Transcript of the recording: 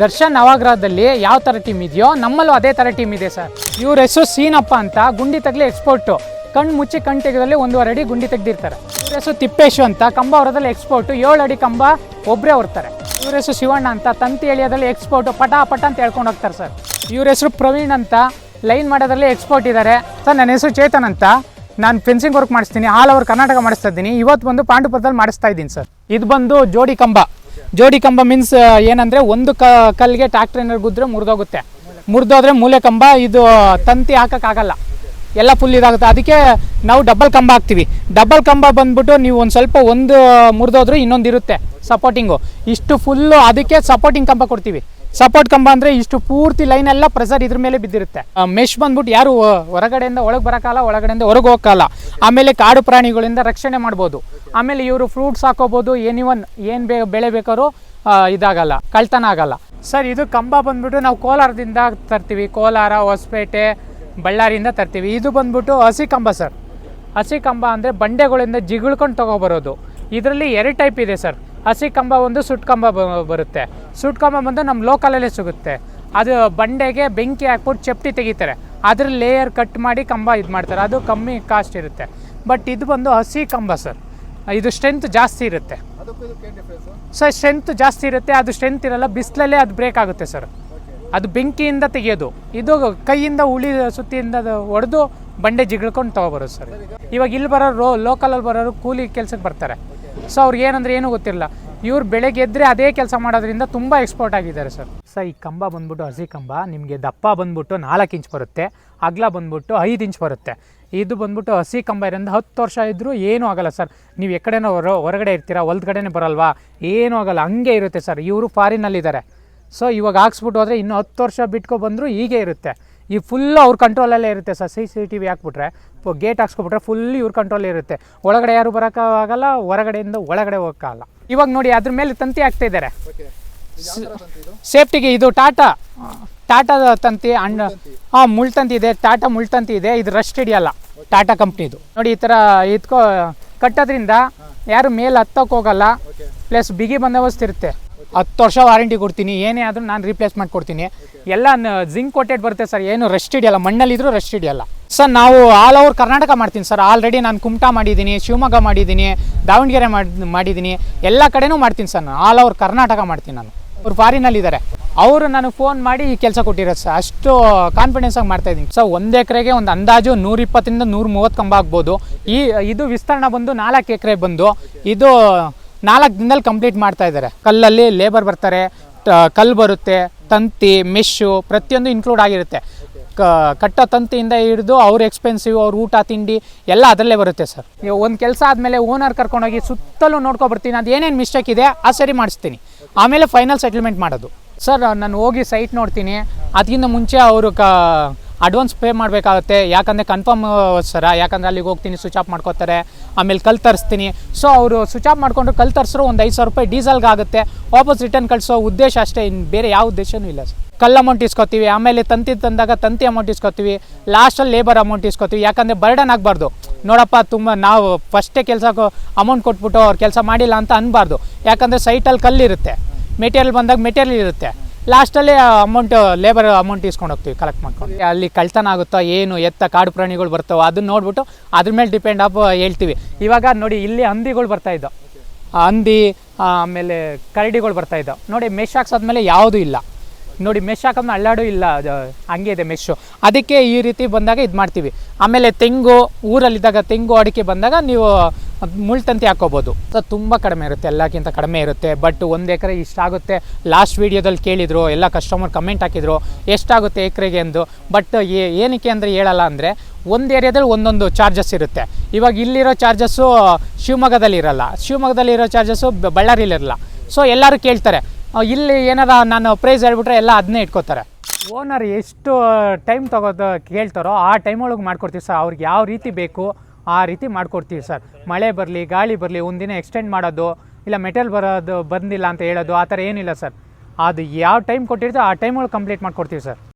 ದರ್ಶನ್ ನವಗ್ರಹದಲ್ಲಿ ಯಾವ ಥರ ಟೀಮ್ ಇದೆಯೋ, ನಮ್ಮಲ್ಲೂ ಅದೇ ಥರ ಟೀಮ್ ಇದೆ ಸರ್. ಇವ್ರ ಹೆಸರು ಸೀನಪ್ಪ ಅಂತ, ಗುಂಡಿ ತಗಲಿ ಎಕ್ಸ್ಪೋರ್ಟು ಕಣ್ಣು ಮುಚ್ಚಿ ಕಣ್ಣು ತೆಗೆದಲ್ಲಿ ಒಂದೂವರೆ ಅಡಿ ಗುಂಡಿ ತೆಗ್ದಿರ್ತಾರೆ. ಇವ್ರ ಹೆಸರು ತಿಪ್ಪೇಶು ಅಂತ, ಕಂಬ ಹೊರದಲ್ಲಿ ಎಕ್ಸ್ಪೋರ್ಟು ಏಳು ಅಡಿ ಕಂಬ ಒಬ್ಬರೇ ಹೊರ್ತಾರೆ. ಇವ್ರ ಹೆಸರು ಶಿವಣ್ಣ ಅಂತ, ತಂತಿ ಎಳಿಯೋದ್ರಲ್ಲಿ ಎಕ್ಸ್ಪೋರ್ಟು ಪಟ ಪಟ ಅಂತ ಹೇಳ್ಕೊಂಡು ಹೋಗ್ತಾರೆ ಸರ್. ಇವ್ರ ಹೆಸರು ಪ್ರವೀಣ್ ಅಂತ, ಲೈನ್ ಮಾಡೋದ್ರಲ್ಲಿ ಎಕ್ಸ್ಪೋರ್ಟ್ ಇದ್ದಾರೆ ಸರ್ ನನ್ನ ಹೆಸರು ಚೇತನ್ ಅಂತ. ನಾನು ಫೆನ್ಸಿಂಗ್ ವರ್ಕ್ ಮಾಡಿಸ್ತೀನಿ ಆಲ್ ಓವರ್ ಕರ್ನಾಟಕ ಮಾಡಿಸ್ತಾ ಇದ್ದೀನಿ. ಇವತ್ತು ಬಂದು ಪಾಂಡುಪುರದಲ್ಲಿ ಮಾಡಿಸ್ತಾ ಇದ್ದೀನಿ ಸರ್. ಇದು ಬಂದು ಜೋಡಿ ಕಂಬ. ಜೋಡಿ ಕಂಬ ಮೀನ್ಸ್ ಏನಂದರೆ ಒಂದು ಕ, ಕಲ್ಲಿಗೆ ಟ್ಯಾಕ್ಟ್ರಿನಲ್ಲಿ ಗುದ್ರೆ ಮುರಿದೋಗುತ್ತೆ. ಮುರಿದೋದ್ರೆ ಮೂಲೆ ಕಂಬ, ಇದು ತಂತಿ ಹಾಕೋಕ್ಕಾಗಲ್ಲ ಎಲ್ಲ ಫುಲ್ ಇದಾಗುತ್ತೆ. ಅದಕ್ಕೆ ನಾವು ಡಬಲ್ ಕಂಬ ಹಾಕ್ತೀವಿ. ಡಬಲ್ ಕಂಬ ಬಂದ್ಬಿಟ್ಟು ನೀವು ಒಂದು ಸ್ವಲ್ಪ ಒಂದು ಮುರಿದೋದ್ರೆ ಇನ್ನೊಂದು ಇರುತ್ತೆ ಸಪೋರ್ಟಿಂಗು ಇಷ್ಟು ಫುಲ್ಲು ಅದಕ್ಕೆ ಸಪೋರ್ಟಿಂಗ್ ಕಂಬ ಕೊಡ್ತೀವಿ. ಸಪೋರ್ಟ್ ಕಂಬ ಅಂದರೆ ಇಷ್ಟು ಪೂರ್ತಿ ಲೈನ್ ಎಲ್ಲ ಪ್ರೆಸರ್ ಇದ್ರ ಮೇಲೆ ಬಿದ್ದಿರುತ್ತೆ. ಮೆಶ್ ಬಂದ್ಬಿಟ್ಟು ಯಾರು ಹೊರಗಡೆಯಿಂದ ಒಳಗೆ ಬರೋಕ್ಕಲ್ಲ ಒಳಗಡೆಯಿಂದ ಹೊರಗೆ ಹೋಗಕ್ಕಲ್ಲ ಆಮೇಲೆ ಕಾಡು ಪ್ರಾಣಿಗಳಿಂದ ರಕ್ಷಣೆ ಮಾಡ್ಬೋದು. ಆಮೇಲೆ ಇವರು ಫ್ರೂಟ್ಸ್ ಹಾಕೋಬೋದು ಏನಿವನ್ ಏನು ಬೇ, ಬೆಳೆ ಬೇಕಾದ್ರೂ ಇದಾಗಲ್ಲ, ಕಳ್ತನ ಆಗಲ್ಲ. ಸರ್ ಇದು ಕಂಬ ಬಂದ್ಬಿಟ್ಟು ನಾವು ಕೋಲಾರದಿಂದ ತರ್ತೀವಿ. ಕೋಲಾರ, ಹೊಸಪೇಟೆ, ಬಳ್ಳಾರಿಯಿಂದ ತರ್ತೀವಿ. ಇದು ಬಂದ್ಬಿಟ್ಟು ಹಸಿ ಕಂಬ ಸರ್ ಹಸಿ ಕಂಬ ಅಂದರೆ ಬಂಡೆಗಳಿಂದ ಜಿಗುಳ್ಕೊಂಡು ತೊಗೊಬರೋದು. ಇದರಲ್ಲಿ ಎರಡು ಟೈಪ್ ಇದೆ ಸರ್ ಹಸಿ ಕಂಬ ಒಂದು ಸುಟ್ ಕಂಬ ಬರುತ್ತೆ. ಸುಟ್ ಕಂಬ ಬಂದು ನಮ್ಮ ಲೋಕಲಲ್ಲೇ ಸಿಗುತ್ತೆ. ಅದು ಬಂಡೆಗೆ ಬೆಂಕಿ ಹಾಕ್ಬಿಟ್ಟು ಚಪ್ಟಿ ತೆಗಿತಾರೆ. ಅದ್ರ ಲೇಯರ್ ಕಟ್ ಮಾಡಿ ಕಂಬ ಇದು ಮಾಡ್ತಾರೆ. ಅದು ಕಮ್ಮಿ ಕಾಸ್ಟ್ ಇರುತ್ತೆ. ಬಟ್ ಇದು ಬಂದು ಹಸಿ ಕಂಬ ಸರ್ ಇದು ಸ್ಟ್ರೆಂತ್ ಜಾಸ್ತಿ ಇರುತ್ತೆ. ಸರ್ ಸ್ಟ್ರೆಂತ್ ಜಾಸ್ತಿ ಇರುತ್ತೆ. ಅದು ಸ್ಟ್ರೆಂತ್ ಇರಲ್ಲ ಬಿಸಿಲಲ್ಲೇ ಅದು ಬ್ರೇಕ್ ಆಗುತ್ತೆ ಸರ್ ಅದು ಬೆಂಕಿಯಿಂದ ತೆಗೆಯೋದು. ಇದು ಕೈಯಿಂದ ಉಳಿ ಸುತ್ತಿಯಿಂದ ಹೊಡೆದು ಬಂಡೆ ಜಿಗಿಳ್ಕೊಂಡು ತೊಗೊಬರೋದು ಸರ್ ಇವಾಗ ಇಲ್ಲಿ ಬರೋರು ರೋ ಲೋಕಲಲ್ಲಿ ಬರೋರು ಕೂಲಿ ಕೆಲಸಕ್ಕೆ ಬರ್ತಾರೆ. ಸೊ ಅವ್ರಿಗೆ ಏನಂದ್ರೆ ಏನೂ ಗೊತ್ತಿರಲ್ಲ. ಇವ್ರು ಬೆಳಗ್ಗೆ ಎದ್ದರೆ ಅದೇ ಕೆಲಸ ಮಾಡೋದ್ರಿಂದ ತುಂಬ ಎಕ್ಸ್ಪೋರ್ಟ್ ಆಗಿದ್ದಾರೆ ಸರ್. ಸರ್, ಈ ಕಂಬ ಬಂದ್ಬಿಟ್ಟು ಹಸಿ ಕಂಬ, ನಿಮಗೆ ದಪ್ಪ ಬಂದ್ಬಿಟ್ಟು ನಾಲ್ಕು ಇಂಚ್ ಬರುತ್ತೆ, ಅಗಲ ಬಂದ್ಬಿಟ್ಟು ಐದು ಇಂಚ್ ಬರುತ್ತೆ. ಇದು ಬಂದ್ಬಿಟ್ಟು ಹಸಿ ಕಂಬ ಇರೋದ್ರಿಂದ ಹತ್ತು ವರ್ಷ ಇದ್ದರೂ ಏನೂ ಆಗಲ್ಲ ಸರ್. ನೀವು ಎಕಡೆನೋ ಹೊರ, ಹೊರಗಡೆ ಇರ್ತೀರಾ ಹೊಲ್ಗಡೆನೇ ಬರಲ್ವಾ? ಏನೂ ಆಗಲ್ಲ, ಹಂಗೆ ಇರುತ್ತೆ ಸರ್. ಇವರು ಫಾರಿನಲ್ಲಿದ್ದಾರೆ ಸೊ ಇವಾಗ ಹಾಕ್ಸ್ಬಿಟ್ಟು ಹೋದರೆ ಇನ್ನೂ ಹತ್ತು ವರ್ಷ ಬಿಟ್ಕೊ ಬಂದರೂ ಹೀಗೆ ಇರುತ್ತೆ. ಈ ಫುಲ್ ಅವ್ರ ಕಂಟ್ರೋಲಲ್ಲೇ ಇರುತ್ತೆ sir. C C T V ಹಾಕ್ಬಿಟ್ರೆ ಗೇಟ್ ಹಾಕ್ಸ್ಕೊಬಿಟ್ರೆ ಫುಲ್ ಇವ್ರ ಕಂಟ್ರೋಲ್ ಇರುತ್ತೆ. ಒಳಗಡೆ ಯಾರು ಬರೋಕ್ಕಾಗಲ್ಲ ಹೊರಗಡೆಯಿಂದ ಒಳಗಡೆ ಹೋಗೋಕ್ಕಾಗಲ್ಲ. ಇವಾಗ ನೋಡಿ ಅದ್ರ ಮೇಲೆ ತಂತಿ ಹಾಕ್ತಾ ಇದ್ದಾರೆ ಸೇಫ್ಟಿಗೆ ಇದು ಟಾಟಾ ಟಾಟಾದ ತಂತಿ ಅಣ್ಣ ಹಾಂ. ಮುಳ್ತಂತಿ ಇದೆ. ಟಾಟಾ ಮುಳ್ತಂತಿ ಇದೆ. ಇದು ರಸ್ಟ್ ಹಿಡಿಯಲ್ಲ. ಟಾಟಾ ಕಂಪ್ನಿದು ನೋಡಿ ಈ ಥರ ಇದ್ಕೋ ಕಟ್ಟೋದ್ರಿಂದ ಯಾರು ಮೇಲೆ ಹತ್ತಕ್ಕೆ ಹೋಗಲ್ಲ. ಪ್ಲಸ್ ಬಿಗಿ ಬಂದೋಬಸ್ತ್ ಇರುತ್ತೆ. ಹತ್ತು ವರ್ಷ ವಾರಂಟಿ ಕೊಡ್ತೀನಿ, ಏನೇ ಆದರೂ ನಾನು ರೀಪ್ಲೇಸ್ ಮಾಡ್ಕೊಡ್ತೀನಿ. ಎಲ್ಲ ಜಿಂಕ್ ಕೋಟೆಡ್ ಬರುತ್ತೆ ಸರ್ ಏನು ರೆಸ್ಟ್ ಹಿಡಿಯಲ್ಲ ಮಣ್ಣಲ್ಲಿದ್ದರೂ ರೆಸ್ಟ್ ಹಿಡಿಯಲ್ಲ ಸರ್ ನಾವು ಆಲ್ ಓವರ್ ಕರ್ನಾಟಕ ಮಾಡ್ತೀನಿ ಸರ್ ಆಲ್ರೆಡಿ ನಾನು ಕುಮಟಾ ಮಾಡಿದ್ದೀನಿ, ಶಿವಮೊಗ್ಗ ಮಾಡಿದ್ದೀನಿ, ದಾವಣಗೆರೆ ಮಾಡಿ, ಮಾಡಿದ್ದೀನಿ, ಎಲ್ಲ ಕಡೆನೂ ಮಾಡ್ತೀನಿ ಸರ್ ನಾನು ಆಲ್ ಓವರ್ ಕರ್ನಾಟಕ ಮಾಡ್ತೀನಿ ನಾನು. ಅವ್ರು ಫಾರಿನಲ್ಲಿದ್ದಾರೆ ಅವರು ನನಗೆ ಫೋನ್ ಮಾಡಿ ಈ ಕೆಲಸ ಕೊಟ್ಟಿರೋದು ಸರ್ ಅಷ್ಟು ಕಾನ್ಫಿಡೆನ್ಸ್ ಆಗಿ ಮಾಡ್ತಾ ಇದ್ದೀನಿ. ಸರ್ ಒಂದು ಎಕರೆಗೆ ಒಂದು ಅಂದಾಜು ನೂರಿಪ್ಪತ್ತರಿಂದ ನೂರು ನೂರ ಮೂವತ್ತು ಕಂಬ ಆಗ್ಬೋದು. ಈ, ಇದು ವಿಸ್ತರಣೆ ಬಂದು ನಾಲ್ಕು ಎಕರೆ ಬಂದು, ಇದು ನಾಲ್ಕು ದಿನದಲ್ಲಿ ಕಂಪ್ಲೀಟ್ ಮಾಡ್ತಾ ಇದ್ದಾರೆ. ಕಲ್ಲಲ್ಲಿ ಲೇಬರ್ ಬರ್ತಾರೆ ಕಲ್ಲು ಬರುತ್ತೆ, ತಂತಿ ಮೆಶ್ಶು ಪ್ರತಿಯೊಂದು ಇನ್ಕ್ಲೂಡ್ ಆಗಿರುತ್ತೆ. ಕ, ಕಟ್ಟೋ ತಂತಿಯಿಂದ ಹಿಡಿದು ಅವ್ರ ಎಕ್ಸ್ಪೆನ್ಸಿವ್ ಅವ್ರ ಊಟ, ತಿಂಡಿ ಎಲ್ಲ ಅದರಲ್ಲೇ ಬರುತ್ತೆ ಸರ್. ಒಂದು ಕೆಲಸ ಆದಮೇಲೆ ಓನರ್ ಕರ್ಕೊಂಡೋಗಿ ಸುತ್ತಲೂ ನೋಡ್ಕೊಬರ್ತೀನಿ, ಅದು ಏನೇನು ಮಿಸ್ಟೇಕ್ ಇದೆ ಆ ಸರಿ ಮಾಡಿಸ್ತೀನಿ. ಆಮೇಲೆ ಫೈನಲ್ ಸೆಟಲ್ಮೆಂಟ್ ಮಾಡೋದು. ಸರ್, ನಾನು ಹೋಗಿ ಸೈಟ್ ನೋಡ್ತೀನಿ. ಅದಕ್ಕಿಂತ ಮುಂಚೆ ಅವರು ಕ ಅಡ್ವಾನ್ಸ್ ಪೇ ಮಾಡಬೇಕಾಗುತ್ತೆ. ಯಾಕಂದರೆ ಕನ್ಫರ್ಮ್ ಸರ, ಯಾಕಂದರೆ ಅಲ್ಲಿಗೆ ಹೋಗ್ತೀನಿ ಸ್ವಿಚ್ ಆಫ್ ಮಾಡ್ಕೋತಾರೆ, ಆಮೇಲೆ ಕಲ್ ತರಿಸ್ತೀನಿ. ಸೊ ಅವರು ಸ್ವಿಚ್ ಆಫ್ ಮಾಡಿಕೊಂಡು ಕಲ್ ತರಿಸ್ರು ಒಂದು ಐದು ಸಾವಿರ ರೂಪಾಯಿ ಡೀಸೆಲ್ಗೆ ಆಗುತ್ತೆ. ವಾಪಸ್ ರಿಟರ್ನ್ ಕಳಿಸೋ ಉದ್ದೇಶ ಅಷ್ಟೇ ಇನ್ನು ಬೇರೆ ಯಾವ ಉದ್ದೇಶವೂ ಇಲ್ಲ, ಸರ್. ಕಲ್ ಅಮೌಂಟ್ ಇಸ್ಕೋತೀವಿ, ಆಮೇಲೆ ತಂತಿ ತಂದಾಗ ತಂತಿ ಅಮೌಂಟ್ ಇಸ್ಕೋತೀವಿ ಲಾಸ್ಟಲ್ಲಿ ಲೇಬರ್ ಅಮೌಂಟ್ ಇಸ್ಕೊತೀವಿ. ಯಾಕಂದರೆ ಬರ್ಡನ್ ಆಗಬಾರ್ದು. ನೋಡಪ್ಪ, ತುಂಬ ನಾವು ಫಸ್ಟೇ ಕೆಲಸ ಅಮೌಂಟ್ ಕೊಟ್ಬಿಟ್ಟು ಅವ್ರು ಕೆಲಸ ಮಾಡಿಲ್ಲ ಅಂತ ಅನ್ನಬಾರ್ದು ಯಾಕಂದರೆ ಸೈಟಲ್ಲಿ ಕಲ್ಲಿರುತ್ತೆ. ಮೆಟೀರಿಯಲ್ ಬಂದಾಗ ಮೆಟೀರಿಯಲ್ ಇರುತ್ತೆ. ಲಾಸ್ಟಲ್ಲಿ ಅಮೌಂಟ್ ಲೇಬರ್ ಅಮೌಂಟ್ ಇಸ್ಕೊಂಡು ಹೋಗ್ತೀವಿ ಕಲೆಕ್ಟ್ ಮಾಡ್ಕೊಂಡು. ಅಲ್ಲಿ ಕಳ್ತನ ಆಗುತ್ತೋ, ಏನು, ಎತ್ತ, ಕಾಡು ಪ್ರಾಣಿಗಳು ಬರ್ತಾವೋ, ಅದನ್ನ ನೋಡ್ಬಿಟ್ಟು ಅದ್ರ ಮೇಲೆ ಡಿಪೆಂಡ್ ಆಫ್ ಹೇಳ್ತೀವಿ. ಇವಾಗ ನೋಡಿ, ಇಲ್ಲಿ ಹಂದಿಗಳು ಬರ್ತಾ ಇದ್ದವು. ಹಂದಿ ಆಮೇಲೆ ಕರಡಿಗಳು ಬರ್ತಾ ಇದ್ದವು. ನೋಡಿ ಮೆಶ್ ಹಾಕ್ಸಾದ್ಮೇಲೆ ಯಾವುದೂ ಇಲ್ಲ. ನೋಡಿ ಮೆಶ್ ಹಾಕೊಂಡು ಅಳ್ಳಾಡು ಇಲ್ಲ, ಅದು, ಹಂಗೆ ಇದೆ ಮೆಶ್ಶು ಅದಕ್ಕೆ ಈ ರೀತಿ ಬಂದಾಗ ಇದು ಮಾಡ್ತೀವಿ. ಆಮೇಲೆ ತೆಂಗು, ಊರಲ್ಲಿದ್ದಾಗ ತೆಂಗು ಅಡಿಕೆ ಬಂದಾಗ ನೀವು ಮುಳ್ತಂತಿ ಹಾಕೋಬೋದು. ತುಂಬ ಕಡಿಮೆ ಇರುತ್ತೆ, ಎಲ್ಲಕ್ಕಿಂತ ಕಡಿಮೆ ಇರುತ್ತೆ. ಬಟ್ ಒಂದು ಎಕರೆ ಇಷ್ಟಾಗುತ್ತೆ ಲಾಸ್ಟ್ ವೀಡಿಯೋದಲ್ಲಿ ಕೇಳಿದರು, ಎಲ್ಲ ಕಸ್ಟಮರ್ ಕಮೆಂಟ್ ಹಾಕಿದರು, ಎಷ್ಟಾಗುತ್ತೆ ಎಕರೆಗೆ ಎಂದು. ಬಟ್ ಏನಕ್ಕೆ ಅಂದರೆ ಹೇಳಲ್ಲ ಅಂದರೆ, ಒಂದು ಏರಿಯಾದಲ್ಲಿ ಒಂದೊಂದು ಚಾರ್ಜಸ್ ಇರುತ್ತೆ. ಇವಾಗ ಇಲ್ಲಿರೋ ಚಾರ್ಜಸ್ಸು ಶಿವಮೊಗ್ಗದಲ್ಲಿ ಇರಲ್ಲ ಶಿವಮೊಗ್ಗದಲ್ಲಿ ಇರೋ ಚಾರ್ಜಸ್ಸು ಬಳ್ಳಾರಿಲಿರಲ್ಲ. ಸೊ ಎಲ್ಲರೂ ಕೇಳ್ತಾರೆ ಇಲ್ಲಿ ಏನಾರ ನಾನು ಪ್ರೈಸ್ ಹೇಳ್ಬಿಟ್ರೆ ಎಲ್ಲ ಅದನ್ನೇ ಇಟ್ಕೋತಾರೆ. ಓನರ್ ಎಷ್ಟು ಟೈಮ್ ತಗೋದು ಕೇಳ್ತಾರೋ ಆ ಟೈಮ್ ಒಳಗೆ ಮಾಡ್ಕೊಡ್ತೀವಿ ಸರ್ ಅವ್ರಿಗೆ ಯಾವ ರೀತಿ ಬೇಕು ಆ ರೀತಿ ಮಾಡ್ಕೊಡ್ತೀವಿ ಸರ್ ಮಳೆ ಬರಲಿ, ಗಾಳಿ ಬರಲಿ ಒಂದಿನ ಎಕ್ಸ್ಟೆಂಡ್ ಮಾಡೋದು, ಇಲ್ಲ ಮೆಟಲ್ ಬರೋದು ಬಂದಿಲ್ಲ ಅಂತ ಹೇಳೋದು, ಆ ಥರ ಏನಿಲ್ಲ ಸರ್ ಅದು ಯಾವ ಟೈಮ್ ಕೊಟ್ಟಿರ್ತೀವಿ ಆ ಟೈಮ್ ಒಳಗೆ ಕಂಪ್ಲೀಟ್ ಮಾಡ್ಕೊಡ್ತೀವಿ ಸರ್